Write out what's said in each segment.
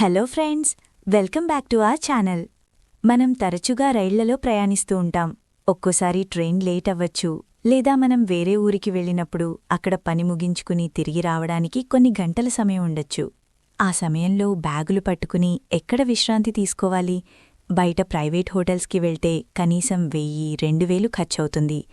Hello friends welcome back to ఆ channel. మనం తరచుగా రైళ్ళలో ప్రయాణిస్తూ ఉంటాం. ఒక్కోసారి ట్రైన్ లేట్ అవ్వచ్చు లేదా మనం వేరే ఊరికి వెళ్ళినప్పుడు అక్కడ పని ముగించుకుని తిరిగి రావడానికి కొన్ని గంటల సమయం ఉండొచ్చు. ఆ సమయంలో బ్యాగులు పట్టుకుని ఎక్కడ విశ్రాంతి తీసుకోవాలి? బయట ప్రైవేట్ హోటల్స్కి వెళ్తే కనీసం వెయ్యి రెండు వేలు ఖర్చవుతుంది.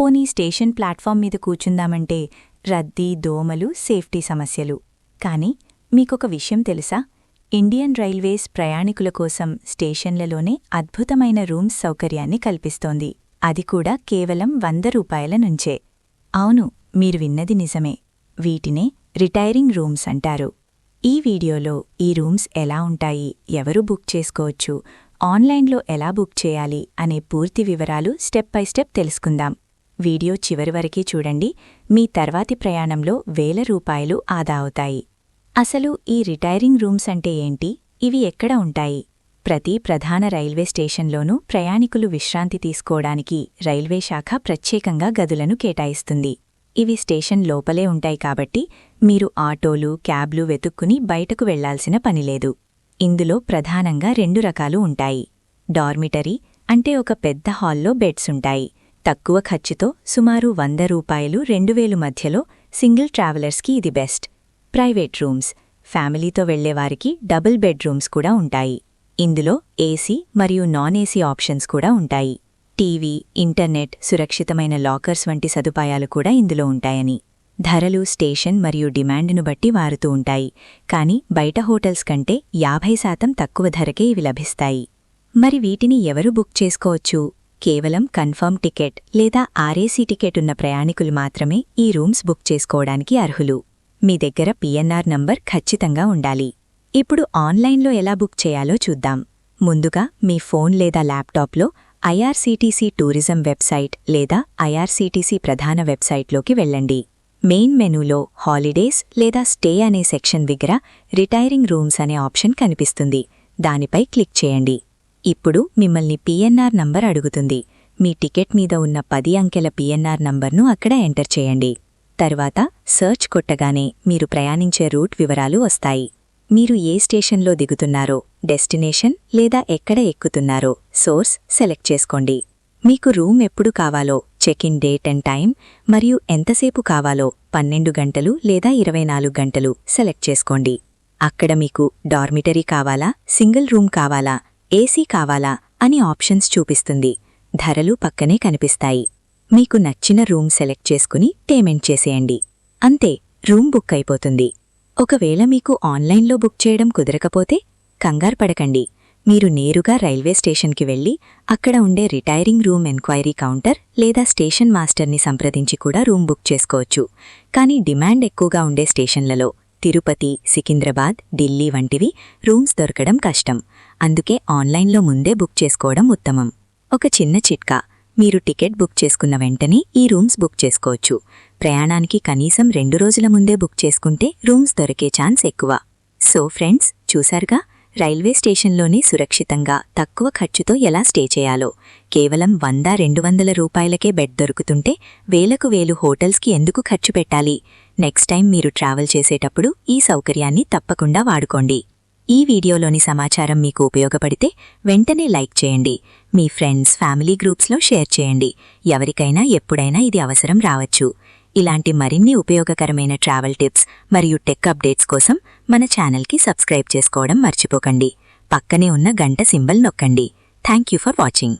పోనీ స్టేషన్ ప్లాట్ఫామ్ మీద కూర్చుందామంటే రద్దీ దోమలు సేఫ్టీ సమస్యలు. కానీ మీకొక విషయం తెలుసా? ఇండియన్ రైల్వేస్ ప్రయాణికుల కోసం స్టేషన్లలోనే అద్భుతమైన రూమ్స్ సౌకర్యాన్ని కల్పిస్తోంది. అది కూడా కేవలం వంద రూపాయల నుంచే. అవును మీరు విన్నది నిజమే. వీటినే రిటైరింగ్ రూమ్స్ అంటారు. ఈ వీడియోలో ఈ రూమ్స్ ఎలా ఉంటాయి ఎవరు బుక్ చేసుకోవచ్చు ఆన్లైన్లో ఎలా బుక్ చేయాలి అనే పూర్తి వివరాలు స్టెప్ బై స్టెప్ తెలుసుకుందాం. వీడియో చివరి వరకే చూడండి. మీ తర్వాతి ప్రయాణంలో వేల రూపాయలు ఆదా అవుతాయి. అసలు ఈ రిటైరింగ్ రూమ్స్ అంటే ఏంటి? ఇవి ఎక్కడ ఉంటాయి? ప్రతి ప్రధాన రైల్వే స్టేషన్లోనూ ప్రయాణికులు విశ్రాంతి తీసుకోవడానికి రైల్వే శాఖ ప్రత్యేకంగా గదులను కేటాయిస్తుంది. ఇవి స్టేషన్ లోపలే ఉంటాయి కాబట్టి మీరు ఆటోలు క్యాబ్లు వెతుక్కుని బయటకు వెళ్ళాల్సిన పనిలేదు ఇందులో ప్రధానంగా రెండు రకాలు ఉంటాయి. డార్మిటరీ అంటే ఒక పెద్ద హాల్లో బెడ్స్ ఉంటాయి. తక్కువ ఖర్చుతో సుమారు వంద రూపాయలు రెండు వేలు మధ్యలో సింగిల్ ట్రావెలర్స్కి ఇది బెస్ట్. ప్రైవేట్ రూమ్స్ ఫ్యామిలీతో వెళ్ళేవారికి డబుల్ బెడ్రూమ్స్ కూడా ఉంటాయి. ఇందులో ఏసీ మరియు నాన్ ఏసీ ఆప్షన్స్ కూడా ఉంటాయి. టీవీ ఇంటర్నెట్ సురక్షితమైన లాకర్స్ వంటి సదుపాయాలు కూడా ఇందులో ఉంటాయని. ధరలు స్టేషన్ మరియు డిమాండ్ను బట్టి మారుతూ ఉంటాయి. కానీ బయట హోటల్స్ కంటే యాభై శాతం తక్కువ ధరకే ఇవి లభిస్తాయి. మరి వీటిని ఎవరు బుక్ చేసుకోవచ్చు? కేవలం కన్ఫర్మ్ టికెట్ లేదా ఆర్ఏసీ టికెట్ ఉన్న ప్రయాణికులు మాత్రమే ఈ రూమ్స్ బుక్ చేసుకోవడానికి అర్హులు. మీ దగ్గర పిఎన్ఆర్ నంబర్ ఖచ్చితంగా ఉండాలి. ఇప్పుడు ఆన్లైన్లో ఎలా బుక్ చేయాలో చూద్దాం. ముందుగా మీ ఫోన్ లేదా ల్యాప్టాప్లో ఐఆర్సీటీసీ టూరిజం వెబ్సైట్ లేదా ఐఆర్సీటీసీ ప్రధాన వెబ్సైట్లోకి వెళ్ళండి. మెయిన్ మెనూలో హాలిడేస్ లేదా స్టే అనే సెక్షన్ దగ్గర రిటైరింగ్ రూమ్స్ అనే ఆప్షన్ కనిపిస్తుంది. దానిపై క్లిక్ చేయండి. ఇప్పుడు మిమ్మల్ని పిఎన్ఆర్ నంబర్ అడుగుతుంది. మీ టికెట్ మీద ఉన్న పది అంకెల పిఎన్ఆర్ నంబర్ను అక్కడ ఎంటర్ చేయండి. తర్వాత సర్చ్ కొట్టగానే మీరు ప్రయాణించే రూట్ వివరాలు వస్తాయి. మీరు ఏ స్టేషన్లో దిగుతున్నారో డెస్టినేషన్ లేదా ఎక్కడ ఎక్కుతున్నారో సోర్స్ సెలెక్ట్ చేసుకోండి. మీకు రూమ్ ఎప్పుడు కావాలో check in date and time మరియు ఎంతసేపు కావాలో పన్నెండు గంటలు లేదా ఇరవై నాలుగు గంటలు సెలెక్ట్ చేసుకోండి. అక్కడ మీకు డార్మిటరీ కావాలా సింగిల్ రూమ్ కావాలా ఏసీ కావాలా అని ఆప్షన్స్ చూపిస్తుంది. ధరలు పక్కనే కనిపిస్తాయి. మీకు నచ్చిన రూమ్ సెలెక్ట్ చేసుకుని పేమెంట్ చేసేయండి. అంతే రూమ్ బుక్ అయిపోతుంది. ఒకవేళ మీకు ఆన్లైన్లో బుక్ చేయడం కుదరకపోతే కంగారు పడకండి. మీరు నేరుగా రైల్వే స్టేషన్కి వెళ్ళి అక్కడ ఉండే రిటైరింగ్ రూమ్ ఎంక్వైరీ కౌంటర్ లేదా స్టేషన్ మాస్టర్ని సంప్రదించి కూడా రూమ్ బుక్ చేసుకోవచ్చు. కానీ డిమాండ్ ఎక్కువగా ఉండే స్టేషన్లలో తిరుపతి సికింద్రాబాద్ ఢిల్లీ వంటివి రూమ్స్ దొరకడం కష్టం. అందుకే ఆన్లైన్లో ముందే బుక్ చేసుకోవడం ఉత్తమం. ఒక చిన్న చిట్కా మీరు టికెట్ బుక్ చేసుకున్న వెంటనే ఈ రూమ్స్ బుక్ చేసుకోవచ్చు. ప్రయాణానికి కనీసం రెండు రోజుల ముందే బుక్ చేసుకుంటే రూమ్స్ దొరికే ఛాన్స్ ఎక్కువ. సో ఫ్రెండ్స్ చూశారుగా? రైల్వే స్టేషన్లోనే సురక్షితంగా తక్కువ ఖర్చుతో ఎలా స్టే చేయాలో? కేవలం వంద రెండు వందల రూపాయలకే బెడ్ దొరుకుతుంటే వేలకు వేలు హోటల్స్కి ఎందుకు ఖర్చు పెట్టాలి? నెక్స్ట్ టైం మీరు ట్రావెల్ చేసేటప్పుడు ఈ సౌకర్యాన్ని తప్పకుండా వాడుకోండి. ఈ వీడియోలోని సమాచారం మీకు ఉపయోగపడితే వెంటనే లైక్ చేయండి. మీ ఫ్రెండ్స్ ఫ్యామిలీ గ్రూప్స్లో షేర్ చేయండి. ఎవరికైనా ఎప్పుడైనా ఇది అవసరం రావచ్చు. ఇలాంటి మరిన్ని ఉపయోగకరమైన ట్రావెల్ టిప్స్ మరియు టెక్ అప్డేట్స్ కోసం మన ఛానల్కి సబ్స్క్రైబ్ చేసుకోవడం మర్చిపోకండి. పక్కనే ఉన్న గంట సింబల్ నొక్కండి. Thank you for watching.